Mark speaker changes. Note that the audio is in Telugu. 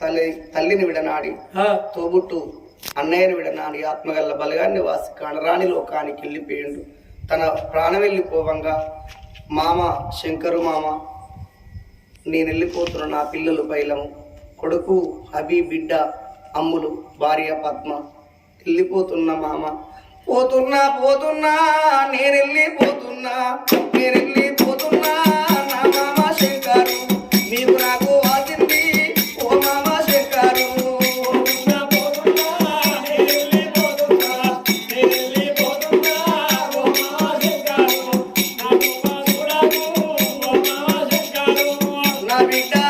Speaker 1: తల్లి తల్లిని విడనాడి తోబుట్టు అన్నయ్యని విడనాడి ఆత్మగల్ల బలగాన్ని వాసి కణరాణి లోకానికి వెళ్ళిపోయిండు. తన ప్రాణం వెళ్ళిపోవంగా మామ శంకరు మామ నేను వెళ్ళిపోతున్న నా పిల్లలు పైలము కొడుకు హబీ బిడ్డ అమ్ములు భార్య పద్మ. వెళ్ళిపోతున్న మామ. పోతున్నా పోతున్నా నేను వెళ్ళిపోతున్నా నేను వెళ్ళిపో Navidad.